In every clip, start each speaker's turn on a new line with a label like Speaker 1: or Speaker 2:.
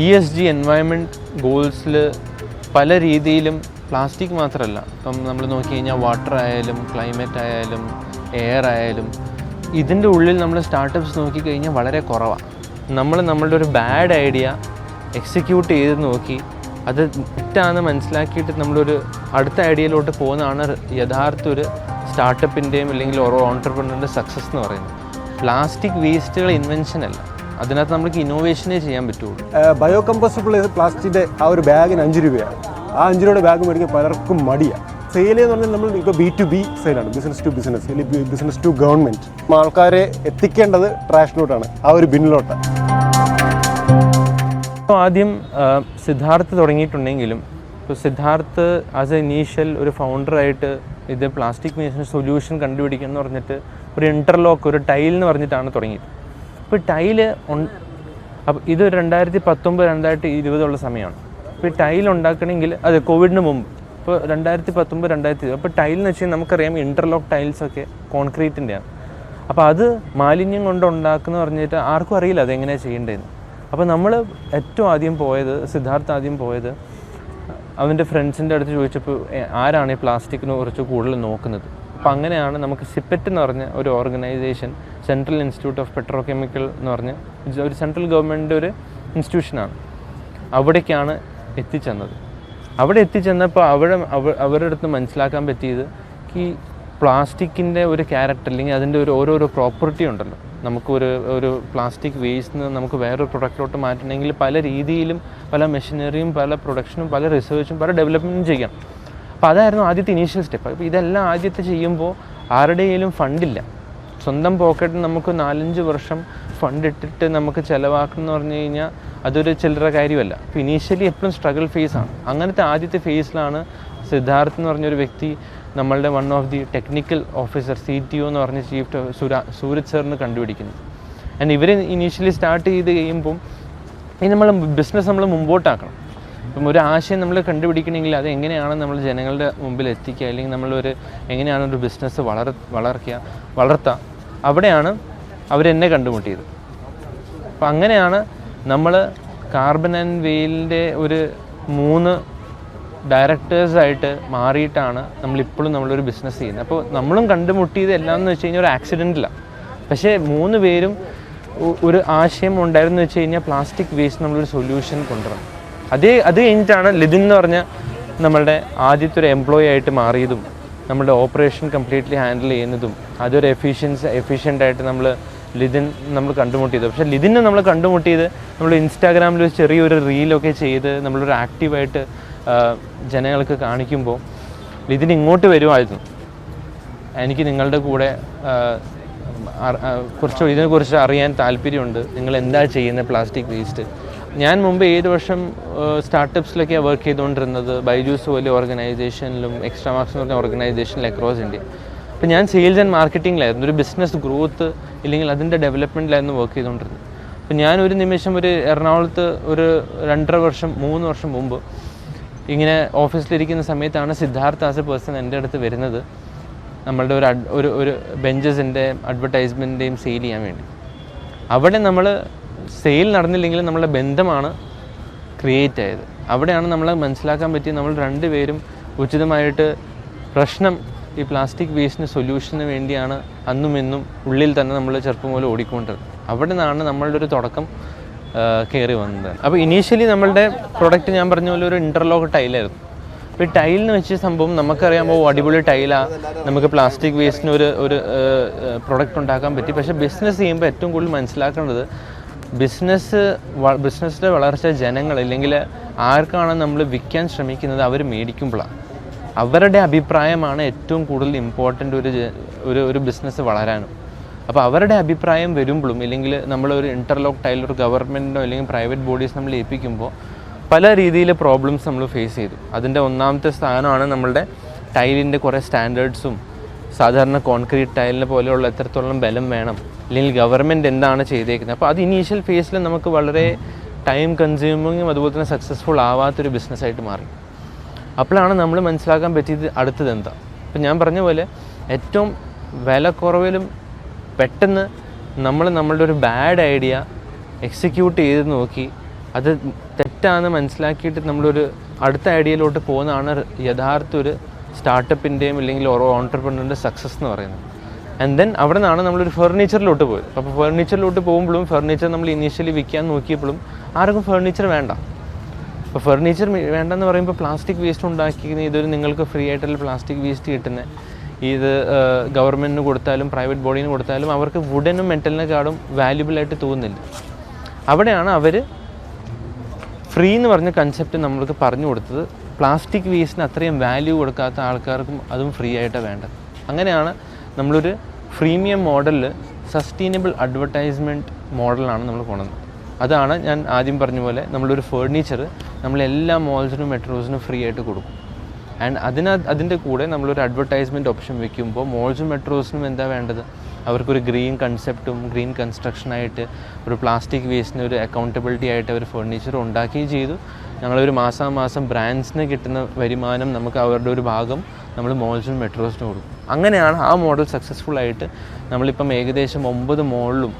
Speaker 1: E S G environment ഗോൾസിൽ പല രീതിയിലും പ്ലാസ്റ്റിക് മാത്രമല്ല ഇപ്പം നമ്മൾ നോക്കി കഴിഞ്ഞാൽ വാട്ടർ ആയാലും ക്ലൈമറ്റ് ആയാലും എയർ ആയാലും ഇതിന്റെ ഉള്ളിൽ നമ്മൾ സ്റ്റാർട്ടപ്സ് നോക്കിക്കഴിഞ്ഞാൽ വളരെ കുറവാണ് നമ്മൾ നമ്മളുടെ ഒരു ബാഡ് ഐഡിയ എക്സിക്യൂട്ട് ചെയ്ത് നോക്കി അത് തെറ്റാണെന്ന് മനസ്സിലാക്കിയിട്ട് നമ്മളൊരു അടുത്ത ഐഡിയയിലോട്ട് പോകുന്നതാണ് യഥാർത്ഥ ഒരു സ്റ്റാർട്ടപ്പിന്റെയും അല്ലെങ്കിൽ ഓരോ ഓൺടർപ്രണറിന്റെ സക്സസ് എന്ന് പറയുന്നത്. പ്ലാസ്റ്റിക് വേസ്റ്റുകൾ ഇൻവെൻഷൻ അല്ല. അതിനകത്ത് നമുക്ക് ഇന്നോവേഷനേ ചെയ്യാൻ പറ്റുള്ളൂ.
Speaker 2: ബയോ കമ്പോസ്റ്റബിൾ പ്ലാസ്റ്റിക്കിന്റെ ആ ഒരു ബാഗിന് അഞ്ച് രൂപയാണ്. ആ അഞ്ച് രൂപയുടെ ബാഗ് മേടിക്കാൻ പലർക്കും മടിയാണ് സെയിൽ എന്ന് പറഞ്ഞാൽ നമ്മൾ ഇപ്പോൾ ബി ടു ബി സെയിലാണ് ബിസിനസ് ടു ബിസിനസ് അല്ലെങ്കിൽ ബിസിനസ് ടു ഗവൺമെന്റ് ആൾക്കാരെ എത്തിക്കേണ്ടത് ട്രാഷിലോട്ടാണ് ആ ഒരു ബിന്നിലോട്ടാണ്
Speaker 1: ആദ്യം സിദ്ധാർത്ഥ് തുടങ്ങിയിട്ടുണ്ടെങ്കിലും ഇപ്പോൾ സിദ്ധാർത്ഥ് ആസ് എ ഇനീഷ്യൽ ഒരു ഫൗണ്ടറായിട്ട് ഇത് പ്ലാസ്റ്റിക് വേസ്റ്റിന് സൊല്യൂഷൻ കണ്ടുപിടിക്കുക എന്ന് പറഞ്ഞിട്ട് ഒരു ഇന്റർലോക്ക് ഒരു ടൈൽ എന്ന് പറഞ്ഞിട്ടാണ് തുടങ്ങിയത്. അപ്പോൾ ടൈൽ ഇത് രണ്ടായിരത്തി പത്തൊമ്പത് രണ്ടായിരത്തി ഇരുപതുള്ള സമയമാണ്. അപ്പോൾ ഈ ടൈൽ ഉണ്ടാക്കണമെങ്കിൽ അതെ കോവിഡിന് മുമ്പ്. ഇപ്പോൾ രണ്ടായിരത്തി പത്തൊമ്പത് രണ്ടായിരത്തി ഇരുപത് അപ്പോൾ ടൈൽ എന്ന് വെച്ച് കഴിഞ്ഞാൽ നമുക്കറിയാം ഇന്റർലോക്ക് ടൈൽസൊക്കെ കോൺക്രീറ്റിന്റെയാണ് അപ്പോൾ അത് മാലിന്യം കൊണ്ട് ഉണ്ടാക്കുന്ന പറഞ്ഞിട്ട് ആർക്കും അറിയില്ല അതെങ്ങനെയാണ് ചെയ്യേണ്ടതെന്ന്. അപ്പോൾ നമ്മൾ ഏറ്റവും ആദ്യം പോയത് സിദ്ധാർത്ഥ ആദ്യം പോയത് അവന്റെ ഫ്രണ്ട്സിന്റെ അടുത്ത് ചോദിച്ചപ്പോൾ "എ, ആരാണ് ഈ പ്ലാസ്റ്റിക്കിനെ കുറിച്ച് കൂടുതൽ നോക്കുന്നത്? അപ്പോൾ അങ്ങനെയാണ് നമുക്ക് സിപ്പറ്റ് എന്ന് പറഞ്ഞ ഒരു organisation central institute of petrochemical എന്ന് പറഞ്ഞ് ഒരു സെൻട്രൽ ഗവൺമെന്റ് ഒരു ഇൻസ്റ്റിറ്റ്യൂഷനാണ്. അവിടേക്കാണ് എത്തിച്ചെന്നത്. അവിടെ എത്തിച്ചെന്നപ്പോൾ അവിടെ അവ- അവരുടെ അടുത്ത് മനസ്സിലാക്കാൻ പറ്റിയത് ഈ പ്ലാസ്റ്റിക്കിന്റെ ഒരു ക്യാരക്ടർ അല്ലെങ്കിൽ അതിന്റെ ഒരു ഓരോരോ പ്രോപ്പർട്ടി ഉണ്ടല്ലോ. നമുക്ക് ഒരു ഒരു പ്ലാസ്റ്റിക് വേസ്റ്റ് നമുക്ക് വേറൊരു പ്രൊഡക്റ്റിലോട്ട് മാറ്റണമെങ്കിൽ പല രീതിയിലും പല മെഷീനറിയും പല പ്രൊഡക്ഷനും പല റിസർച്ചും പല ഡെവലപ്മെന്റും ചെയ്യണം അപ്പോൾ അതായിരുന്നു ആദ്യത്തെ ഇനീഷ്യൽ സ്റ്റെപ്പ് അപ്പോൾ ഇതെല്ലാം ആദ്യത്തെ ചെയ്യുമ്പോൾ ആരുടെയും ഫണ്ടില്ല. സ്വന്തം പോക്കറ്റിൽ നമുക്ക് നാലഞ്ച് വർഷം ഫണ്ട് ഇട്ടിട്ട് നമുക്ക് ചിലവാക്കണം പറഞ്ഞു കഴിഞ്ഞാൽ അതൊരു ചില്ലറ കാര്യമല്ല. അപ്പോൾ ഇനീഷ്യലി എപ്പോഴും സ്ട്രഗിൾ ഫേസ് ആണ്. അങ്ങനത്തെ ആദ്യത്തെ ഫേസിലാണ് സിദ്ധാർത്ഥ് എന്ന് പറഞ്ഞൊരു വ്യക്തി നമ്മളുടെ one of the technical officer C T O എന്ന് പറഞ്ഞ ചീഫ് സുരാ സൂരജ് സാറിന് കണ്ടുപിടിക്കുന്നത് ആൻഡ് ഇവർ ഇനീഷ്യലി സ്റ്റാർട്ട് ചെയ്ത് കഴിയുമ്പം ഇനി നമ്മൾ ബിസിനസ് നമ്മൾ മുമ്പോട്ടാക്കണം. ഇപ്പം ഒരു ആശയം നമ്മൾ കണ്ടുപിടിക്കണമെങ്കിൽ അത് എങ്ങനെയാണ് നമ്മൾ ജനങ്ങളുടെ മുമ്പിൽ എത്തിക്കുക? അല്ലെങ്കിൽ നമ്മളൊരു എങ്ങനെയാണ് ഒരു ബിസിനസ് വളർ വളർക്കുക വളർത്തുക അവിടെയാണ് അവരെന്നെ കണ്ടുമുട്ടിയത്. അപ്പം അങ്ങനെയാണ് നമ്മൾ കാർബൺ ആൻഡ് വെയിലിന്റെ ഒരു മൂന്ന് ഡയറക്ടേഴ്സായിട്ട് മാറിയിട്ടാണ് നമ്മളിപ്പോഴും നമ്മളൊരു ബിസിനസ് ചെയ്യുന്നത്. അപ്പോൾ നമ്മളും കണ്ടുമുട്ടിയത് എല്ലാം എന്ന് വെച്ച് കഴിഞ്ഞാൽ ഒരു ആക്സിഡന്റിലാണ് പക്ഷേ മൂന്ന് പേരും ഒരു ആശയം ഉണ്ടായിരുന്നു വെച്ച് കഴിഞ്ഞാൽ പ്ലാസ്റ്റിക് വേസ്റ്റ് നമ്മളൊരു സൊല്യൂഷൻ കൊണ്ടുവരണം. അതേ അത് കഴിഞ്ഞിട്ടാണ് ലിതിൻ എന്ന് പറഞ്ഞ നമ്മളുടെ ആദ്യത്തെ ഒരു എംപ്ലോയി ആയിട്ട് മാറിയതും നമ്മുടെ ഓപ്പറേഷൻ കംപ്ലീറ്റ്ലി ഹാൻഡിൽ ചെയ്യുന്നതും അതൊരു എഫിഷ്യൻസ് എഫിഷ്യന്റ് ആയിട്ട് നമ്മൾ ലിതിൻ നമ്മൾ കണ്ടുമുട്ടിയത്. പക്ഷേ ലിതിനെ നമ്മൾ കണ്ടുമുട്ടിയത് നമ്മൾ ഇൻസ്റ്റാഗ്രാമിൽ ഒരു ചെറിയൊരു റീലൊക്കെ ചെയ്ത് നമ്മളൊരു ആക്റ്റീവായിട്ട് ജനങ്ങൾക്ക് കാണിക്കുമ്പോൾ ലിതിൻ ഇങ്ങോട്ട് വരുമായിരുന്നു എനിക്ക് നിങ്ങളുടെ കൂടെ കുറച്ച് ഇതിനെക്കുറിച്ച് അറിയാൻ താല്പര്യമുണ്ട്. നിങ്ങൾ എന്താ ചെയ്യുന്നത്? പ്ലാസ്റ്റിക് വേസ്റ്റ് ഞാൻ മുമ്പ് ഏഴ് വർഷം സ്റ്റാർട്ടപ്സിലൊക്കെയാണ് വർക്ക് ചെയ്തുകൊണ്ടിരുന്നത് ബൈജൂസ് വലിയ ഓർഗനൈസേഷനിലും എക്സ്ട്രാ മാർക്സ് എന്ന് പറഞ്ഞ ഓർഗനൈസേഷനിൽ അക്രോസ് ഇന്ത്യ അപ്പോൾ ഞാൻ സെയിൽസ് ആൻഡ് മാർക്കറ്റിംഗിലായിരുന്നു ഒരു ബിസിനസ് ഗ്രോത്ത് ഇല്ലെങ്കിൽ അതിന്റെ ഡെവലപ്മെന്റിലായിരുന്നു വർക്ക് ചെയ്തുകൊണ്ടിരുന്നത് അപ്പോൾ ഞാൻ ഒരു നിമിഷം ഒരു എറണാകുളത്ത് ഒരു രണ്ടര വർഷം മൂന്ന് വർഷം മുമ്പ് ഇങ്ങനെ ഓഫീസിലിരിക്കുന്ന സമയത്താണ് സിദ്ധാർത്ഥ ആസ് എ പേഴ്സൺ എന്റെ അടുത്ത് വരുന്നത്. നമ്മളുടെ ഒരു ഒരു ഒരു ബെഞ്ചസിന്റെ അഡ്വർടൈസ്മെന്റിന്റെയും സെയിൽ ചെയ്യാൻ വേണ്ടി. അവിടെ നമ്മൾ സെയിൽ നടന്നില്ലെങ്കിലും നമ്മളുടെ ബന്ധമാണ് ക്രിയേറ്റ് ആയത്. അവിടെയാണ് നമ്മൾ മനസ്സിലാക്കാൻ പറ്റിയത് നമ്മൾ രണ്ടുപേരും ഉചിതമായിട്ട് പ്രശ്നം ഈ പ്ലാസ്റ്റിക് വേസ്റ്റിന് സൊല്യൂഷന് വേണ്ടിയാണ് അന്നും ഇന്നും ഉള്ളിൽ തന്നെ നമ്മൾ ചെറുപ്പം പോലെ ഓടിക്കൊണ്ടത് അവിടെ നിന്നാണ് നമ്മളുടെ ഒരു തുടക്കം കയറി വന്നത്. അപ്പോൾ ഇനീഷ്യലി നമ്മളുടെ പ്രൊഡക്റ്റ് ഞാൻ പറഞ്ഞ പോലെ ഒരു ഇന്റർലോക്ക് ടൈലായിരുന്നു അപ്പോൾ ഈ ടൈലിന് വെച്ച സംഭവം നമുക്കറിയാമ്പോൾ അടിപൊളി ടൈലാണ് നമുക്ക് പ്ലാസ്റ്റിക് വേസ്റ്റിന് ഒരു ഒരു പ്രൊഡക്റ്റ് ഉണ്ടാക്കാൻ പറ്റി. പക്ഷേ ബിസിനസ് ചെയ്യുമ്പോൾ ഏറ്റവും കൂടുതൽ മനസ്സിലാക്കേണ്ടത് ബിസിനസ് ബിസിനസ്സിന്റെ വളർച്ച ജനങ്ങൾ അല്ലെങ്കിൽ ആർക്കാണ് നമ്മൾ വിൽക്കാൻ ശ്രമിക്കുന്നത് അവർ മേടിക്കുമ്പോഴാണ് അവരുടെ അഭിപ്രായമാണ് ഏറ്റവും കൂടുതൽ ഇമ്പോർട്ടന്റ് ഒരു ഒരു ഒരു ബിസിനസ് വളരാനും. അപ്പോൾ അവരുടെ അഭിപ്രായം വരുമ്പോഴും ഇല്ലെങ്കിൽ നമ്മളൊരു ഇന്റർലോക്ക് ടൈൽ ഒരു ഗവൺമെന്റിനോ അല്ലെങ്കിൽ പ്രൈവറ്റ് ബോഡീസ് നമ്മൾ ഏൽപ്പിക്കുമ്പോൾ പല രീതിയിൽ പ്രോബ്ലംസ് നമ്മൾ ഫേസ് ചെയ്തു. അതിന്റെ ഒന്നാമത്തെ സ്ഥാനമാണ് നമ്മളുടെ ടൈലിന്റെ കുറേ സ്റ്റാൻഡേർഡ്സും സാധാരണ കോൺക്രീറ്റ് ടൈലിനെ പോലെയുള്ള എത്രത്തോളം ബലം വേണം അല്ലെങ്കിൽ ഗവൺമെന്റ് എന്താണ് ചെയ്തേക്കുന്നത്. അപ്പോൾ അത് ഇനീഷ്യൽ ഫേസിൽ നമുക്ക് വളരെ ടൈം കൺസ്യൂമിങ്ങും അതുപോലെ തന്നെ സക്സസ്ഫുൾ ആവാത്തൊരു ബിസിനസ്സായിട്ട് മാറി. അപ്പോഴാണ് നമ്മൾ മനസ്സിലാക്കാൻ പറ്റിയത് അടുത്തത് എന്താ. ഇപ്പം ഞാൻ പറഞ്ഞ പോലെ ഏറ്റവും വില കുറവിലും പെട്ടെന്ന് നമ്മൾ നമ്മളുടെ ഒരു ബാഡ് ഐഡിയ എക്സിക്യൂട്ട് ചെയ്ത് നോക്കി അത് തെറ്റാണെന്ന് മനസ്സിലാക്കിയിട്ട് നമ്മളൊരു അടുത്ത ഐഡിയയിലോട്ട് പോകുന്നതാണ് യഥാർത്ഥ ഒരു സ്റ്റാർട്ടപ്പിന്റെയും അല്ലെങ്കിൽ ഓരോ ഓണ്ടർപ്രണറിന്റെ സക്സസ് എന്ന് പറയുന്നത്. ആൻഡ് ദെൻ അവിടെ നിന്നാണ് നമ്മളൊരു ഫർണിച്ചറിലോട്ട് പോയത്. അപ്പോൾ ഫർണിച്ചറിലോട്ട് പോകുമ്പോഴും ഫർണിച്ചർ നമ്മൾ ഇനീഷ്യലി വിൽക്കാൻ നോക്കിയപ്പോഴും ആർക്കും ഫർണിച്ചർ വേണ്ട. അപ്പോൾ ഫർണിച്ചർ വേണ്ടെന്ന് പറയുമ്പോൾ പ്ലാസ്റ്റിക് വേസ്റ്റ് ഉണ്ടാക്കിക്കുന്ന ഇതൊരു നിങ്ങൾക്ക് ഫ്രീ ആയിട്ടുള്ള പ്ലാസ്റ്റിക് വേസ്റ്റ് കിട്ടുന്ന. ഇത് ഗവൺമെന്റിന് കൊടുത്താലും പ്രൈവറ്റ് ബോഡിന് കൊടുത്താലും അവർക്ക് വുഡനും മെറ്റലിനെക്കാളും വാല്യുബിൾ ആയിട്ട് തോന്നുന്നില്ല. അവിടെയാണ് അവർ ഫ്രീ എന്ന് പറഞ്ഞ കൺസെപ്റ്റ് നമ്മൾക്ക് പറഞ്ഞു കൊടുത്തത്. പ്ലാസ്റ്റിക് വേസ്റ്റിന് അത്രയും വാല്യൂ കൊടുക്കാത്ത ആൾക്കാർക്കും അതും ഫ്രീ ആയിട്ട് വേണ്ടത്. അങ്ങനെയാണ് നമ്മളൊരു ഫ്രീമിയം മോഡലിൽ സസ്റ്റൈനബിൾ അഡ്വർടൈസ്മെന്റ് മോഡലാണ് നമ്മൾ കൊണ്ടുവന്നത്. അതാണ് ഞാൻ ആദ്യം പറഞ്ഞ പോലെ നമ്മളൊരു ഫേർണിച്ചർ നമ്മളെല്ലാ മോൾസിനും മെട്രോസിനും ഫ്രീ ആയിട്ട് കൊടുക്കും. ആൻഡ് അതിന അതിന്റെ കൂടെ നമ്മളൊരു അഡ്വർടൈസ്മെന്റ് ഓപ്ഷൻ വെക്കുമ്പോൾ മോൾസും മെട്രോസിനും എന്താ വേണ്ടത്? അവർക്കൊരു ഗ്രീൻ കൺസെപ്റ്റും ഗ്രീൻ കൺസ്ട്രക്ഷനായിട്ട് ഒരു പ്ലാസ്റ്റിക് വേസ്റ്റിന് ഒരു അക്കൗണ്ടബിലിറ്റി ആയിട്ട് അവർ ഫേർണിച്ചർ ഉണ്ടാക്കുകയും ചെയ്തു. ഞങ്ങളൊരു മാസാമാസം ബ്രാൻഡ്സിന് കിട്ടുന്ന വരുമാനം നമുക്ക് അവരുടെ ഒരു ഭാഗം നമ്മൾ മോൾസിനും മെട്രോസിനും കൊടുക്കും. അങ്ങനെയാണ് ആ മോഡൽ സക്സസ്ഫുൾ ആയിട്ട് നമ്മളിപ്പം ഏകദേശം ഒമ്പത് മോളിലും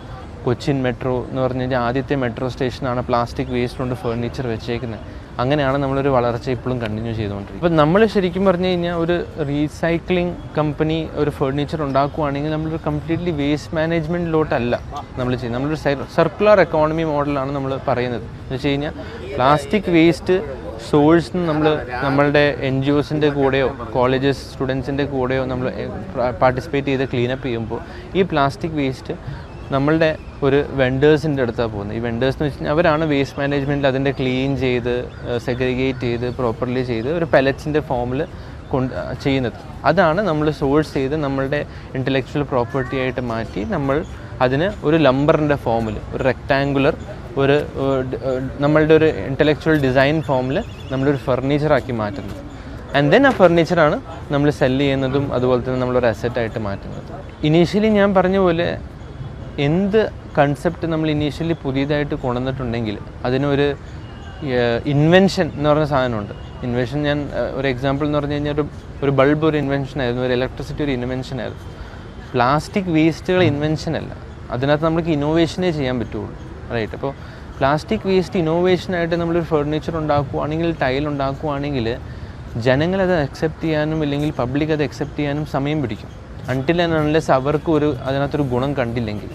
Speaker 1: കൊച്ചിൻ മെട്രോ എന്ന് പറഞ്ഞു കഴിഞ്ഞാൽ ആദ്യത്തെ മെട്രോ സ്റ്റേഷനാണ് പ്ലാസ്റ്റിക് വേസ്റ്റ് കൊണ്ട് ഫേർണിച്ചർ വെച്ചേക്കുന്നത്. അങ്ങനെയാണ് നമ്മളൊരു വളർച്ച ഇപ്പോഴും കണ്ടിന്യൂ ചെയ്തുകൊണ്ടിരിക്കുന്നത്. ഇപ്പം നമ്മൾ ശരിക്കും പറഞ്ഞു കഴിഞ്ഞാൽ ഒരു റീസൈക്ലിംഗ് കമ്പനി ഒരു ഫർണിച്ചർ ഉണ്ടാക്കുകയാണെങ്കിൽ നമ്മളൊരു കംപ്ലീറ്റ്ലി വേസ്റ്റ് മാനേജ്മെന്റിലോട്ടല്ല നമ്മൾ ചെയ്യുന്നത്. നമ്മളൊരു സർക്കുലർ എക്കോണമി മോഡലാണ് നമ്മൾ പറയുന്നത്. എന്ന് വെച്ച് കഴിഞ്ഞാൽ പ്ലാസ്റ്റിക് വേസ്റ്റ് സോഴ്സ് നമ്മൾ നമ്മളുടെ എൻ ജി ഒസിന്റെ കൂടെയോ കോളേജസ് സ്റ്റുഡൻസിന്റെ കൂടെയോ നമ്മൾ പാർട്ടിസിപ്പേറ്റ് ചെയ്ത് ക്ലീനപ്പ് ചെയ്യുമ്പോൾ ഈ പ്ലാസ്റ്റിക് വേസ്റ്റ് നമ്മളുടെ ഒരു വെണ്ടേഴ്സിന്റെ അടുത്താണ് പോകുന്നത്. ഈ വെണ്ടേഴ്സ് എന്ന് വെച്ച് കഴിഞ്ഞാൽ അവരാണ് വേസ്റ്റ് മാനേജ്മെന്റിൽ അതിന്റെ ക്ലീൻ ചെയ്ത് സെഗ്രിഗേറ്റ് ചെയ്ത് പ്രോപ്പർലി ചെയ്ത് ഒരു പെലറ്റ്സിന്റെ ഫോമിൽ കൊണ്ട് ചെയ്യുന്നത്. അതാണ് നമ്മൾ സോഴ്സ് ചെയ്ത് നമ്മളുടെ ഇന്റലക്ച്വൽ പ്രോപ്പർട്ടി ആയിട്ട് മാറ്റി നമ്മൾ അതിന് ഒരു ലംബറിന്റെ ഫോമിൽ ഒരു റെക്റ്റാങ്കുലർ ഒരു നമ്മളുടെ ഒരു ഇന്റലക്ച്വൽ ഡിസൈൻ ഫോമിൽ നമ്മളൊരു ഫർണിച്ചറാക്കി മാറ്റുന്നത്. ആൻഡ് ദെൻ ആ ഫർണിച്ചറാണ് നമ്മൾ സെല്ല് ചെയ്യുന്നതും അതുപോലെ തന്നെ നമ്മളൊരു അസറ്റായിട്ട് മാറ്റുന്നത്. ഇനീഷ്യലി ഞാൻ പറഞ്ഞ പോലെ എന്ത് കൺസെപ്റ്റ് നമ്മൾ ഇനീഷ്യലി പുതിയതായിട്ട് കൊണ്ടുവന്നിട്ടുണ്ടെങ്കിൽ അതിനൊരു ഇൻവെൻഷൻ എന്ന് പറഞ്ഞ സാധനമുണ്ട്. ഇൻവെൻഷൻ ഞാൻ ഒരു എക്സാമ്പിൾ എന്ന് പറഞ്ഞു കഴിഞ്ഞാൽ ഒരു ഒരു ബൾബ് ഒരു ഇൻവെൻഷൻ ആയിരുന്നു ഒരു ഇലക്ട്രിസിറ്റി ഒരു ഇൻവെൻഷൻ ആയിരുന്നു. പ്ലാസ്റ്റിക് വേസ്റ്റുകൾ ഇൻവെൻഷൻ അല്ല. അതിനകത്ത് നമുക്ക് ഇന്നോവേഷനേ ചെയ്യാൻ പറ്റുള്ളൂ. റൈറ്റ് അപ്പോൾ പ്ലാസ്റ്റിക് വേസ്റ്റ് ഇന്നോവേഷനായിട്ട് നമ്മളൊരു ഫർണിച്ചർ ഉണ്ടാക്കുകയാണെങ്കിൽ ടൈൽ ഉണ്ടാക്കുകയാണെങ്കിൽ ജനങ്ങളത് അക്സെപ്റ്റ് ചെയ്യാനും ഇല്ലെങ്കിൽ പബ്ലിക് അത് അക്സെപ്റ്റ് ചെയ്യാനും സമയം പിടിക്കും. അൺടിൽ ആൻഡ് അൺലെസ് അവർക്ക് ഒരു അതിനകത്തൊരു ഗുണം കണ്ടില്ലെങ്കിൽ.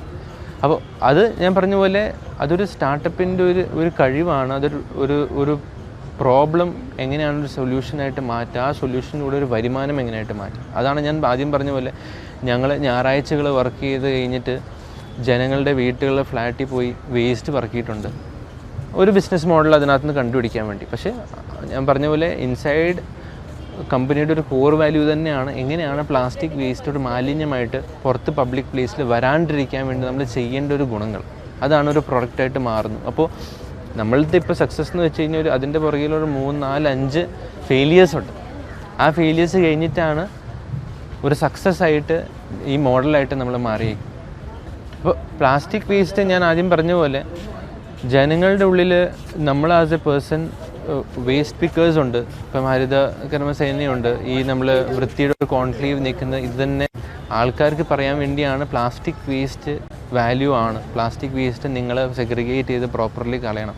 Speaker 1: അപ്പോൾ അത് ഞാൻ പറഞ്ഞ പോലെ അതൊരു സ്റ്റാർട്ടപ്പിന്റെ ഒരു ഒരു കഴിവാണ്. അതൊരു ഒരു ഒരു പ്രോബ്ലം എങ്ങനെയാണ് ഒരു സൊല്യൂഷനായിട്ട് മാറ്റുക ആ സൊല്യൂഷനിലൂടെ ഒരു വരുമാനം എങ്ങനെയായിട്ട് മാറ്റുക അതാണ് ഞാൻ ആദ്യം പറഞ്ഞ പോലെ ഞങ്ങൾ ഞായറാഴ്ചകൾ വർക്ക് ചെയ്ത് കഴിഞ്ഞിട്ട് ജനങ്ങളുടെ വീട്ടുകളിലെ ഫ്ലാറ്റിൽ പോയി വേസ്റ്റ് പറക്കിയിട്ടുണ്ട്. ഒരു ബിസിനസ് മോഡൽ അതിനകത്ത് നിന്ന് കണ്ടുപിടിക്കാൻ വേണ്ടി. പക്ഷേ ഞാൻ പറഞ്ഞ പോലെ ഇൻസൈഡ് കമ്പനിയുടെ ഒരു കോർ വാല്യൂ തന്നെയാണ്. എങ്ങനെയാണ് പ്ലാസ്റ്റിക് വേസ്റ്റ് ഒരു മാലിന്യമായിട്ട് പുറത്ത് പബ്ലിക് പ്ലേസിൽ വരാണ്ടിരിക്കാൻ വേണ്ടി നമ്മൾ ചെയ്യേണ്ട ഒരു ഗുണങ്ങൾ? അതാണ് ഒരു പ്രൊഡക്റ്റായിട്ട് മാറുന്നത്. അപ്പോൾ നമ്മളുടെ ഇപ്പോൾ സക്സസ് എന്ന് വെച്ച് കഴിഞ്ഞാൽ ഒരു അതിന്റെ പുറകിലൊരു മൂന്ന് നാല് അഞ്ച് ഫെയിലിയേഴ്സ് ഉണ്ട്. ആ ഫെയിലിയേഴ്സ് കഴിഞ്ഞിട്ടാണ് ഒരു സക്സസ് ആയിട്ട് ഈ മോഡലായിട്ട് നമ്മൾ മാറി അപ്പോൾ പ്ലാസ്റ്റിക് വേസ്റ്റ് ഞാൻ ആദ്യം പറഞ്ഞ പോലെ ജനങ്ങളുടെ ഉള്ളിൽ നമ്മൾ as a person waste pickers ഉണ്ട്. ഇപ്പം ഹരിത കർമ്മസേനയുണ്ട്. ഈ നമ്മൾ വൃത്തിയുടെ ഒരു കോൺക്ലീവ് നിൽക്കുന്ന ഇത് തന്നെ ആൾക്കാർക്ക് പറയാൻ വേണ്ടിയാണ് പ്ലാസ്റ്റിക് വേസ്റ്റ് വാല്യൂ ആണ്. പ്ലാസ്റ്റിക് വേസ്റ്റ് നിങ്ങൾ സെഗ്രിഗേറ്റ് ചെയ്ത് പ്രോപ്പർലി കളയണം.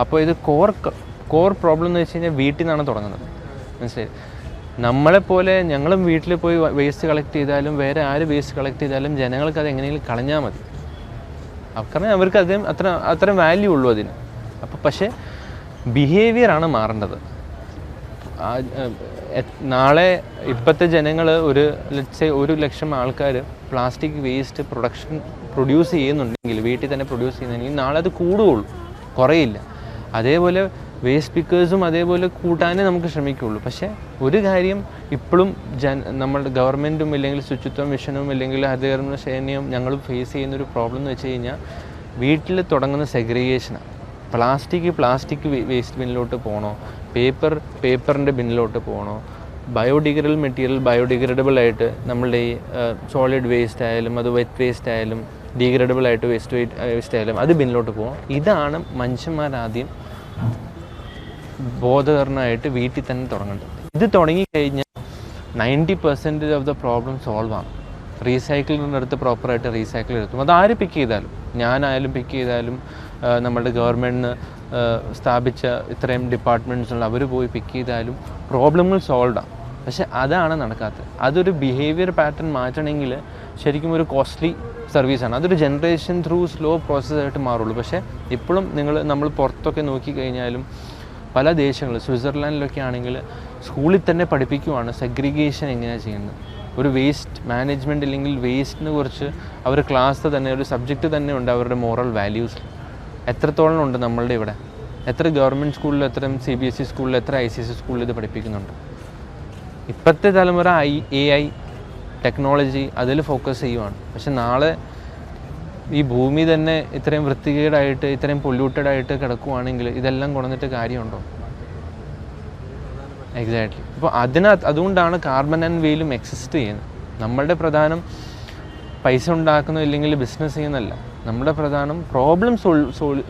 Speaker 1: അപ്പോൾ ഇത് കോർ കോർ പ്രോബ്ലം എന്ന് വെച്ച് കഴിഞ്ഞാൽ വീട്ടിൽ നിന്നാണ് തുടങ്ങുന്നത്. മനസ്സിലായി? നമ്മളെപ്പോലെ ഞങ്ങളും വീട്ടിൽ പോയി വേസ്റ്റ് കളക്ട് ചെയ്താലും വേറെ ആര് വേസ്റ്റ് കളക്ട് ചെയ്താലും ജനങ്ങൾക്ക് അത് എങ്ങനെയെങ്കിലും കളഞ്ഞാൽ മതി. കാരണം അവർക്ക് അതിന് അത്ര അത്ര വാല്യൂ ഉള്ളൂ അതിന്. അപ്പോൾ പക്ഷേ ബിഹേവിയറാണ് മാറേണ്ടത്. നാളെ ഇപ്പോഴത്തെ ജനങ്ങൾ ഒരു ലെറ്റ്സേ ഒരു ലക്ഷം ആൾക്കാർ പ്ലാസ്റ്റിക് വേസ്റ്റ് പ്രൊഡക്ഷൻ പ്രൊഡ്യൂസ് ചെയ്യുന്നുണ്ടെങ്കിൽ വീട്ടിൽ തന്നെ പ്രൊഡ്യൂസ് ചെയ്യുന്നുണ്ടെങ്കിൽ നാളെ അത് കൂടുകയുള്ളൂ കുറയില്ല. അതേപോലെ വേസ്റ്റ് പിക്കേഴ്സും അതേപോലെ കൂട്ടാനേ നമുക്ക് ശ്രമിക്കുകയുള്ളൂ പക്ഷേ ഒരു കാര്യം ഇപ്പോഴും ജൻ നമ്മുടെ ഗവൺമെന്റും ഇല്ലെങ്കിൽ ശുചിത്വ മിഷനും ഇല്ലെങ്കിൽ ഹരിതകർമ്മ സേനയും ഞങ്ങൾ ഫേസ് ചെയ്യുന്ന ഒരു പ്രോബ്ലം എന്ന് വെച്ച് കഴിഞ്ഞാൽ വീട്ടിൽ തുടങ്ങുന്ന സെഗ്രിഗേഷനാണ് പ്ലാസ്റ്റിക് പ്ലാസ്റ്റിക് വേസ്റ്റ് ബിന്നിലോട്ട് പോകണോ പേപ്പർ പേപ്പറിന്റെ ബിന്നിലോട്ട് പോകണോ ബയോഡിഗ്രഡബിൾ മെറ്റീരിയൽ ബയോഡിഗ്രഡബിൾ ആയിട്ട് നമ്മളുടെ ഈ സോളിഡ് വേസ്റ്റ് ആയാലും അത് വെറ്റ് വേസ്റ്റ് ആയാലും ഡീഗ്രഡബിൾ ആയിട്ട് വേസ്റ്റ് വേസ്റ്റ് ആയാലും അത് ബിന്നിലോട്ട് പോകും ഇതാണ് മനുഷ്യന്മാരാദ്യം ബോധകരണമായിട്ട് വീട്ടിൽ തന്നെ തുടങ്ങേണ്ടത്. ഇത് തുടങ്ങിക്കഴിഞ്ഞാൽ ninety percentage of the problem solve ആണ് റീസൈക്കിളിന്റെ അടുത്ത് പ്രോപ്പറായിട്ട് റീസൈക്കിൾ എടുക്കും. അത് ആര് പിക്ക് ചെയ്താലും? ഞാനായാലും പിക്ക് ചെയ്താലും നമ്മുടെ ഗവൺമെന്റിന് സ്ഥാപിച്ച ഇത്രയും ഡിപ്പാർട്ട്മെന്റ്സുള്ള അവർ പോയി പിക്ക് ചെയ്താലും പ്രോബ്ലങ്ങൾ ആണ് പക്ഷെ അതാണ് നടക്കാത്തത്. അതൊരു ബിഹേവിയർ പാറ്റേൺ മാറ്റണമെങ്കിൽ ശരിക്കും ഒരു കോസ്റ്റ്ലി സർവീസാണ് അതൊരു ജനറേഷൻ ത്രൂ സ്ലോ പ്രോസസ്സായിട്ട് മാറുള്ളൂ. പക്ഷേ ഇപ്പോഴും നിങ്ങൾ നമ്മൾ പുറത്തൊക്കെ നോക്കിക്കഴിഞ്ഞാലും പല ദേശങ്ങൾ സ്വിറ്റ്സർലാൻഡിലൊക്കെ ആണെങ്കിൽ സ്കൂളിൽ തന്നെ പഠിപ്പിക്കുവാണ് സെഗ്രിഗേഷൻ എങ്ങനെയാണ് ചെയ്യുന്നത്. ഒരു വേസ്റ്റ് മാനേജ്മെന്റ് ഇല്ലെങ്കിൽ വേസ്റ്റിനെ കുറിച്ച് അവർ ക്ലാസ് തന്നെ ഒരു സബ്ജക്റ്റ് തന്നെ ഉണ്ട് അവരുടെ മോറൽ വാല്യൂസ് എത്രത്തോളം ഉണ്ട് നമ്മളുടെ ഇവിടെ? എത്ര ഗവൺമെന്റ് സ്കൂളിൽ എത്ര സി ബി എസ് ഇ സ്കൂളിൽ എത്ര ഐ സി എസ് ഇ സ്കൂളിൽ ഇത് പഠിപ്പിക്കുന്നുണ്ട്? ഇപ്പോഴത്തെ തലമുറ ഐ എ ഐ ടെക്നോളജി അതിൽ ഫോക്കസ് ചെയ്യുവാണ്. പക്ഷെ നാളെ ഈ ഭൂമി തന്നെ ഇത്രയും വൃത്തികേടായിട്ട് ഇത്രയും പൊല്യൂട്ടഡ് ആയിട്ട് കിടക്കുവാണെങ്കിൽ ഇതെല്ലാം കൊണ്ടുവന്നിട്ട് കാര്യമുണ്ടോ? എക്സാക്ട്ലി അപ്പോൾ അതിനകത്ത് അതുകൊണ്ടാണ് കാർബൺ ആൻഡ് വെയിലും എക്സിസ്റ്റ് ചെയ്യുന്നത്. നമ്മളുടെ പ്രധാനം പൈസ ഉണ്ടാക്കുന്നു ഇല്ലെങ്കിൽ ബിസിനസ് ചെയ്യുന്നല്ല നമ്മുടെ പ്രധാനം പ്രോബ്ലം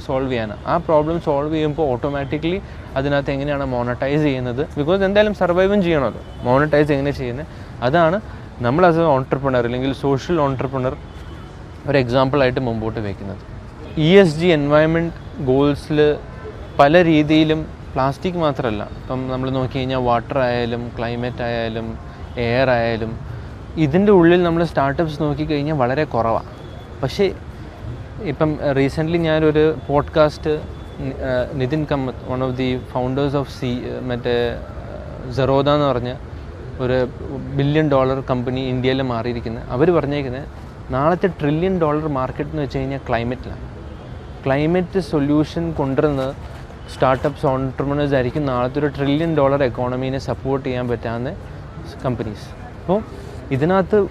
Speaker 1: സോൾവ് ചെയ്യാനാണ് ആ പ്രോബ്ലം സോൾവ് ചെയ്യുമ്പോൾ ഓട്ടോമാറ്റിക്കലി അതിനകത്ത് എങ്ങനെയാണ് മോണറ്റൈസ് ചെയ്യുന്നത്? ബിക്കോസ് എന്തായാലും സർവൈവും ചെയ്യണമല്ലോ മോണറ്റൈസ് എങ്ങനെ ചെയ്യുന്നത് അതാണ് നമ്മൾ ആസ് എ ഓൺടർപ്രണർ അല്ലെങ്കിൽ സോഷ്യൽ ഓൺട്രപ്രണർ ഒരു എക്സാമ്പിളായിട്ട് മുമ്പോട്ട് വയ്ക്കുന്നത് ഇ എസ് ജി എൻവയൺമെന്റ് ഗോൾസിൽ പല രീതിയിലും പ്ലാസ്റ്റിക് മാത്രമല്ല ഇപ്പം നമ്മൾ നോക്കി കഴിഞ്ഞാൽ വാട്ടർ ആയാലും ക്ലൈമറ്റ് ആയാലും എയർ ആയാലും ഇതിന്റെ ഉള്ളിൽ നമ്മൾ സ്റ്റാർട്ടപ്സ് നോക്കിക്കഴിഞ്ഞാൽ വളരെ കുറവാണ് പക്ഷേ ഇപ്പം റീസെന്റ്ലി ഞാനൊരു podcast Nithin Kamath one of the founders of C മറ്റേ സെറോദ എന്ന് പറഞ്ഞ ഒരു ബില്യൺ ഡോളർ കമ്പനി ഇന്ത്യയിൽ മാറിയിരിക്കുന്നത് അവർ പറഞ്ഞേക്കുന്നത് നാളത്തെ ട്രില്യൺ ഡോളർ മാർക്കറ്റ് എന്ന് വെച്ച് കഴിഞ്ഞാൽ ക്ലൈമറ്റിലാണ് ക്ലൈമറ്റ് സൊല്യൂഷൻ കൊണ്ടുവരുന്ന സ്റ്റാർട്ടപ്പ്സ് ഓൺട്രപ്രണേഴ്സ് ആയിരിക്കും നാളത്തെ ഒരു ട്രില്യൺ ഡോളർ എക്കോണമീനെ സപ്പോർട്ട് ചെയ്യാൻ പറ്റാവുന്ന കമ്പനീസ് അപ്പോൾ ഇതിനകത്ത്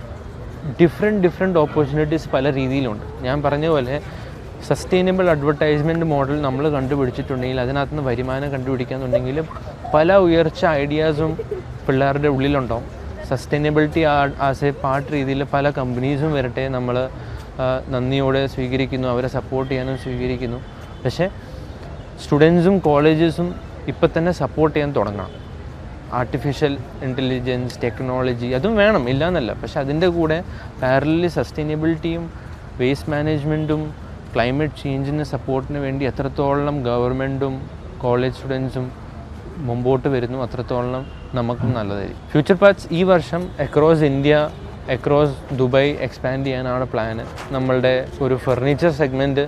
Speaker 1: ഡിഫറെന്റ് ഡിഫറെന്റ് ഓപ്പർച്യൂണിറ്റീസ് പല രീതിയിലുണ്ട്. ഞാൻ പറഞ്ഞ പോലെ സസ്റ്റൈനബിൾ അഡ്വർടൈസ്മെന്റ് മോഡൽ നമ്മൾ കണ്ടുപിടിച്ചിട്ടുണ്ടെങ്കിൽ അതിനകത്ത് നിന്ന് വരുമാനം കണ്ടുപിടിക്കാന്നുണ്ടെങ്കിലും പല ഉയർച്ച ഐഡിയാസും പിള്ളേരുടെ ഉള്ളിലുണ്ടാവും. സസ്റ്റൈനബിലിറ്റി ആസ് എ പാർട്ട് രീതിയിൽ പല കമ്പനീസും വരട്ടെ നമ്മൾ നന്ദിയോടെ സ്വീകരിക്കുന്നു അവരെ സപ്പോർട്ട് ചെയ്യാനും സ്വീകരിക്കുന്നു. പക്ഷേ സ്റ്റുഡൻസും കോളേജസും ഇപ്പം തന്നെ സപ്പോർട്ട് ചെയ്യാൻ തുടങ്ങണം. ആർട്ടിഫിഷ്യൽ ഇന്റലിജൻസ് ടെക്നോളജി അതും വേണം ഇല്ല എന്നല്ല പക്ഷെ അതിന്റെ കൂടെ പാരലി സസ്റ്റൈനബിലിറ്റിയും വേസ്റ്റ് മാനേജ്മെന്റും ക്ലൈമറ്റ് ചേഞ്ചിന് സപ്പോർട്ടിന് വേണ്ടി എത്രത്തോളം ഗവൺമെന്റും കോളേജ് സ്റ്റുഡൻസും മുമ്പോട്ട് വരുന്നു. അത്രത്തോളം നമുക്കും നല്ലതായിരിക്കും. ഫ്യൂച്ചർ പാത്സ് ഈ വർഷം across India across Dubai expand ചെയ്യാനാണ് പ്ലാന് നമ്മളുടെ ഒരു ഫർണിച്ചർ സെഗ്മെന്റ്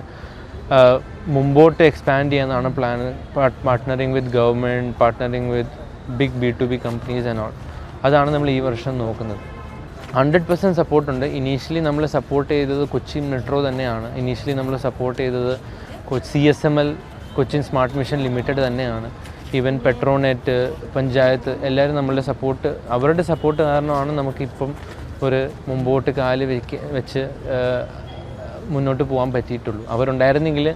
Speaker 1: മുമ്പോട്ട് എക്സ്പാൻഡ് ചെയ്യാനാണ് plan partnering with government partnering with big B to B companies and all അതാണ് നമ്മൾ ഈ വർഷം നോക്കുന്നത്. ഹൺഡ്രഡ് പെർസെന്റ് സപ്പോർട്ടുണ്ട് ഇനീഷ്യലി നമ്മൾ സപ്പോർട്ട് ചെയ്തത് കൊച്ചിൻ മെട്രോ തന്നെയാണ്. ഇനീഷ്യലി നമ്മൾ സപ്പോർട്ട് ചെയ്തത് C S M L Cochin smart mission limited തന്നെയാണ്. ഈവൻ പെട്രോനെറ്റ് പഞ്ചായത്ത് എല്ലാവരും നമ്മളുടെ സപ്പോർട്ട് അവരുടെ സപ്പോർട്ട് കാരണമാണ് നമുക്കിപ്പം ഒരു മുമ്പോട്ട് കാൽ വെക്ക വെച്ച് മുന്നോട്ട് പോകാൻ പറ്റിയിട്ടുള്ളൂ. അവരുണ്ടായിരുന്നെങ്കിൽ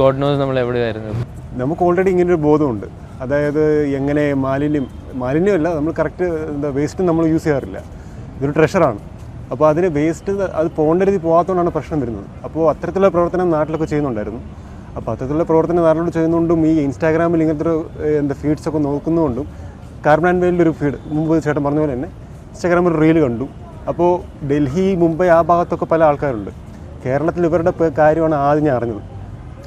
Speaker 1: ഗോഡ് നോസ് നമ്മൾ എവിടെയായിരുന്നു.
Speaker 2: നമുക്ക് ഓൾറെഡി ഇങ്ങനെ ഒരു ബോധമുണ്ട്. അതായത് എങ്ങനെ മാലിന്യം മാലിന്യമല്ല നമ്മൾ കറക്റ്റ് എന്താ വേസ്റ്റ് നമ്മൾ യൂസ് ചെയ്യാറില്ല. ഇതൊരു ട്രഷറാണ് അപ്പോൾ അതിന് വേസ്റ്റ് അത് പോകേണ്ട രീതി പോകാത്തതുകൊണ്ടാണ് പ്രശ്നം വരുന്നത്. അപ്പോൾ അത്തരത്തിലുള്ള പ്രവർത്തനം നാട്ടിലൊക്കെ ചെയ്യുന്നുണ്ടായിരുന്നു. അപ്പോൾ അത്തരത്തിലുള്ള പ്രവർത്തനം നാട്ടിലോട്ട് ചെയ്യുന്നതുകൊണ്ടും ഈ ഇൻസ്റ്റാഗ്രാമിൽ ഇങ്ങനത്തെ ഒരു എന്താ ഫീഡ്സൊക്കെ നോക്കുന്നതുകൊണ്ടും കാർബൺ ആൻഡ് വെയിലിന്റെ ഒരു ഫീഡ് മുമ്പ് ചേട്ടൻ പറഞ്ഞ പോലെ തന്നെ ഇൻസ്റ്റാഗ്രാമിൽ ഒരു റീൽ കണ്ടു. അപ്പോൾ ഡൽഹി മുംബൈ ആ ഭാഗത്തൊക്കെ പല ആൾക്കാരുണ്ട്. കേരളത്തിൽ ഇവരുടെ കാര്യമാണ് ആദ്യം ഞാൻ അറിഞ്ഞത്.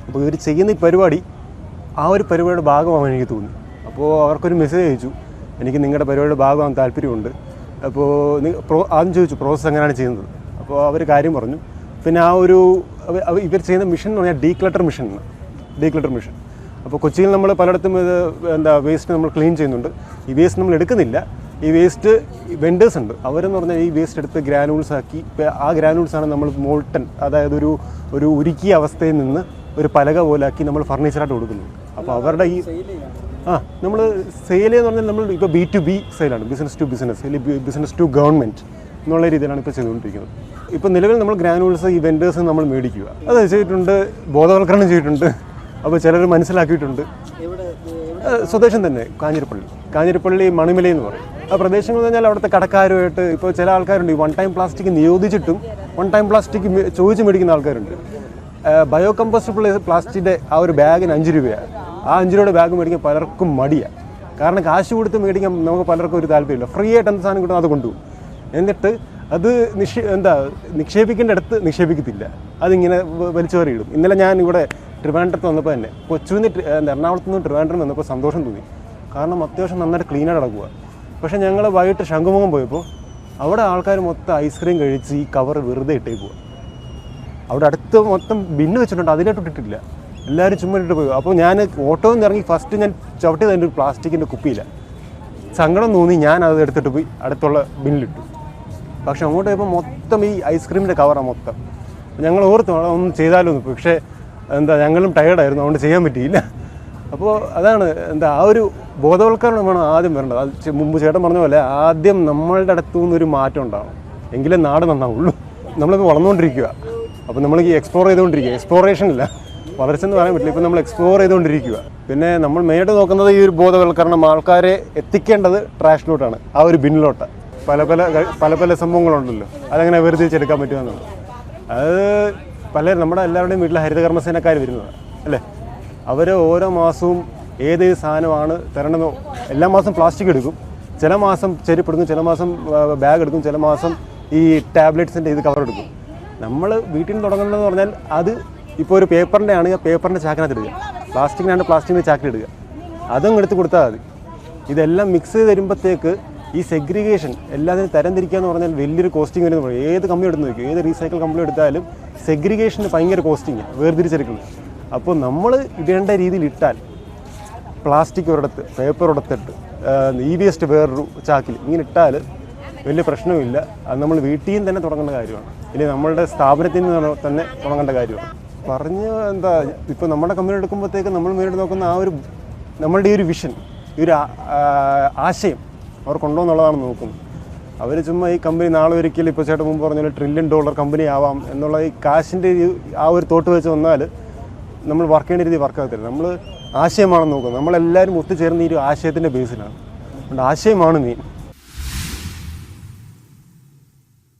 Speaker 2: അപ്പോൾ ഇവർ ചെയ്യുന്ന ഈ പരിപാടി ആ ഒരു പരിപാടിയുടെ ഭാഗമാകാൻ എനിക്ക് തോന്നി. അപ്പോൾ അവർക്കൊരു മെസ്സേജ് അയച്ചു. എനിക്ക് നിങ്ങളുടെ പരിപാടിയുടെ ഭാഗമാകാൻ താല്പര്യമുണ്ട്. അപ്പോൾ പ്രോ ആദ്യം ചോദിച്ചു പ്രോസസ്സ് എങ്ങനെയാണ് ചെയ്യുന്നത്? അപ്പോൾ അവർ കാര്യം പറഞ്ഞു. പിന്നെ ആ ഒരു ഇവർ ചെയ്യുന്ന മിഷൻ എന്ന് പറഞ്ഞാൽ ഡീക്ലട്ടർ മിഷൻ ആണ്. ഡീക്ലട്ടർ മിഷൻ അപ്പോൾ കൊച്ചിയിൽ നമ്മൾ പലയിടത്തും ഇത് എന്താ വേസ്റ്റ് നമ്മൾ ക്ലീൻ ചെയ്യുന്നുണ്ട്. ഈ വേസ്റ്റ് നമ്മൾ എടുക്കുന്നില്ല. ഈ വേസ്റ്റ് വെൻഡേഴ്സ് ഉണ്ട്. അവരെന്ന് പറഞ്ഞാൽ ഈ വേസ്റ്റ് എടുത്ത് ഗ്രാനൂൾസ് ആക്കി ആ ഗ്രാനൂൾസ് ആണ് നമ്മൾ മോൾട്ടൺ അതായത് ഒരു ഒരു ഉരുക്കിയ അവസ്ഥയിൽ നിന്ന് ഒരു പലക പോലാക്കി നമ്മൾ ഫർണിച്ചറായിട്ട് കൊടുക്കുന്നത് അപ്പോൾ അവരുടെ ഈ ആ നമ്മൾ സെയിൽ എന്ന് പറഞ്ഞാൽ നമ്മൾ ഇപ്പോൾ ബി ടു ബി സെയിലാണ് ബിസിനസ് ടു ബിസിനസ് അല്ലെങ്കിൽ ബിസിനസ് ടു ഗവൺമെന്റ് എന്നുള്ള രീതിയിലാണ് ഇപ്പോൾ ചെയ്തുകൊണ്ടിരിക്കുന്നത്. ഇപ്പോൾ നിലവിൽ നമ്മൾ ഗ്രാനുവൽസ് ഈ വെൻഡേഴ്സ് നമ്മൾ മേടിക്കുക. അത് ചെയ്തിട്ടുണ്ട് ബോധവൽക്കരണം ചെയ്തിട്ടുണ്ട്. അപ്പോൾ ചിലർ മനസ്സിലാക്കിയിട്ടുണ്ട്. സ്വദേശം തന്നെ കാഞ്ഞിരപ്പള്ളി. കാഞ്ഞിരപ്പള്ളി മണിമല എന്ന് പറയും. ആ പ്രദേശങ്ങൾ എന്ന് പറഞ്ഞാൽ അവിടുത്തെ കടക്കാരുമായിട്ട് ഇപ്പോൾ ചില ആൾക്കാരുണ്ട്. ഈ വൺ ടൈം പ്ലാസ്റ്റിക് നിരോധിച്ചിട്ടും വൺ ടൈം പ്ലാസ്റ്റിക് ചോദിച്ച് മേടിക്കുന്ന ആൾക്കാരുണ്ട്. ബയോ കമ്പോസ്റ്റബിൾ പ്ലാസ്റ്റിക്കിന്റെ ആ ഒരു ബാഗിന് അഞ്ച് രൂപയാണ് ആ അഞ്ച് രൂപയുടെ ബാഗ് മേടിക്കാൻ പലർക്കും മടിയാണ് കാരണം കാശ് കൊടുത്ത് മേടിക്കാൻ നമുക്ക് പലർക്കും ഒരു താല്പര്യമില്ല. ഫ്രീ ആയിട്ട് എന്ത് സാധനം കിട്ടും അത് കൊണ്ടുപോകും. എന്നിട്ട് അത് നിക്ഷേ എന്താ നിക്ഷേപിക്കേണ്ട അടുത്ത് നിക്ഷേപിക്കത്തില്ല. അതിങ്ങനെ വലിച്ചേറിയിടും. ഇന്നലെ ഞാൻ ഇവിടെ ട്രിവാൻഡ്രത്ത് വന്നപ്പോൾ തന്നെ കൊച്ചുവിന്ന് എന്താ എറണാകുളത്ത് നിന്ന് ട്രിവാൻഡ്രം വന്നപ്പോൾ സന്തോഷം തോന്നി. കാരണം അത്യാവശ്യം നന്നായിട്ട് ക്ലീനായിട്ട് നടക്കുക പക്ഷേ ഞങ്ങൾ വൈകിട്ട് ശംഖുമുഖം പോയപ്പോൾ അവിടെ ആൾക്കാർ മൊത്തം ഐസ്ക്രീം കഴിച്ച് ഈ കവർ വെറുതെ ഇട്ടേ പോവുക അവിടെ അടുത്ത് മൊത്തം ബിന്ന് വെച്ചിട്ടുണ്ട്. അതിലോട്ട് ഇട്ടിട്ടില്ല. എല്ലാവരും ചുമ്മാ ഇട്ട് പോയി. അപ്പോൾ ഞാൻ ഓട്ടോയിൽ നിന്ന് ഇറങ്ങി ഫസ്റ്റ് ഞാൻ ചവിട്ടിയത് എന്റെ ഒരു പ്ലാസ്റ്റിക്കിന്റെ കുപ്പിയില്ല സങ്കടം തോന്നി ഞാൻ അത് എടുത്തിട്ട് പോയി അടുത്തുള്ള ബിന്നിലിട്ടു. പക്ഷെ അങ്ങോട്ട് പോയപ്പോൾ മൊത്തം ഈ ഐസ്ക്രീമിന്റെ കവറാണ് മൊത്തം. ഞങ്ങൾ ഓർത്തു "ആ, ഒന്നും ചെയ്താലോ ഒന്നും പക്ഷേ എന്താ ഞങ്ങളും ടയേർഡായിരുന്നു അതുകൊണ്ട് ചെയ്യാൻ പറ്റിയില്ല. അപ്പോൾ അതാണ് എന്താ ആ ഒരു ബോധവൽക്കരണം വേണം ആദ്യം വരേണ്ടത്. അത് മുമ്പ് ചേട്ടൻ പറഞ്ഞ പോലെ ആദ്യം നമ്മളുടെ അടുത്തു നിന്നൊരു മാറ്റം ഉണ്ടാവണം. എങ്കിലേ നാട് നന്നാവുള്ളൂ. നമ്മളിപ്പോൾ വളർന്നുകൊണ്ടിരിക്കുക. അപ്പോൾ നമ്മൾ ഈ എക്സ്പ്ലോർ ചെയ്തുകൊണ്ടിരിക്കുക. എക്സ്പ്ലോറേഷൻ ഇല്ല വളർച്ച എന്ന് പറയാൻ പറ്റില്ല. ഇപ്പം നമ്മൾ എക്സ്പ്ലോർ ചെയ്തുകൊണ്ടിരിക്കുക. പിന്നെ നമ്മൾ മെയിനായിട്ട് നോക്കുന്നത് ഈ ഒരു ബോധവൽക്കരണം ആൾക്കാരെ എത്തിക്കേണ്ടത് ട്രാഷിലോട്ടാണ് ആ ഒരു ബിന്നിലോട്ട്. പല പല പല പല സംഭവങ്ങളുണ്ടല്ലോ. അതെങ്ങനെ വേർതിരിച്ചെടുക്കാൻ പറ്റുമെന്നുള്ളത് അത് പല നമ്മുടെ എല്ലാവരുടെയും വീട്ടിൽ ഹരിതകർമ്മസേനക്കാർ വരുന്നത് അല്ലേ? അവർ ഓരോ മാസവും ഏത് സാധനമാണ് തരണമെന്നോ എല്ലാ മാസം പ്ലാസ്റ്റിക് എടുക്കും. ചില മാസം ചെരുപ്പ് എടുക്കും ചില മാസം ബാഗ് എടുക്കും ചില മാസം ഈ ടാബ്ലറ്റ്സിന്റെ ഇത് കവർ എടുക്കും. നമ്മൾ വീട്ടിൽ നിന്ന് തുടങ്ങുന്നതെന്ന് പറഞ്ഞാൽ അത് ഇപ്പോൾ ഒരു പേപ്പറിന്റെ ആണ് പേപ്പറിന്റെ ചാക്കിനകത്ത് ഇടുക. പ്ലാസ്റ്റിക്കിനാണ് പ്ലാസ്റ്റിക്കിന്റെ ചാക്കിലിടുക അതും എടുത്ത് കൊടുത്താൽ മതി. ഇതെല്ലാം മിക്സ് ചെയ്ത് തരുമ്പോഴത്തേക്ക് ഈ സെഗ്രിഗേഷൻ എല്ലാത്തിനും തരംതിരിക്കുക എന്ന് പറഞ്ഞാൽ വലിയൊരു കോസ്റ്റിംഗ് വരുന്ന പറയും. ഏത് കമ്പനി എടുത്ത് നോക്കും ഏത് റീസൈക്കിൾ കമ്പനി എടുത്താലും സെഗ്രിഗേഷന് ഭയങ്കര കോസ്റ്റിംഗ് വേർതിരിച്ചെടുക്കുന്നത്. അപ്പോൾ നമ്മൾ ഇടേണ്ട രീതിയിൽ ഇട്ടാൽ പ്ലാസ്റ്റിക് ഒരിടത്ത് പേപ്പർ ഒരിടത്തിട്ട് ഇ വേസ്റ്റ് വേറൊരു ചാക്കിൽ ഇങ്ങനെ ഇട്ടാൽ വലിയ പ്രശ്നമില്ല. അത് നമ്മൾ വീട്ടിൽ നിന്ന് തന്നെ തുടങ്ങേണ്ട കാര്യമാണ്. ഇല്ലെങ്കിൽ നമ്മളുടെ സ്ഥാപനത്തിൽ നിന്ന് തന്നെ തുടങ്ങേണ്ട കാര്യമാണ്. പറഞ്ഞ് എന്താ ഇപ്പോൾ നമ്മുടെ കമ്പനി എടുക്കുമ്പോഴത്തേക്ക് നമ്മൾ നേരിട്ട് നോക്കുന്ന ആ ഒരു നമ്മളുടെ ഈ ഒരു വിഷൻ ഈ ഒരു ആശയം അവർ കൊണ്ടുവന്നുള്ളതാണ് നോക്കുന്നത് അവർ ചുമ്മാ ഈ കമ്പനി നാളെ ഒരിക്കലും ഇപ്പോൾ ചേട്ടൻ മുമ്പ് പറഞ്ഞ ട്രില്യൺ ഡോളർ കമ്പനി ആവാം എന്നുള്ള ഈ കാശിന്റെ ആ ഒരു തോട്ട് വെച്ച് വന്നാൽ നമ്മൾ വർക്ക് ചെയ്യേണ്ട രീതി വർക്ക് ആകത്തില്ല. നമ്മൾ ആശയമാണെന്ന് നോക്കുന്നത് നമ്മളെല്ലാവരും ഒത്തുചേർന്ന് ഈ ഒരു ആശയത്തിന്റെ ബേസിലാണ് അതുകൊണ്ട് ആശയമാണ് മെയിൻ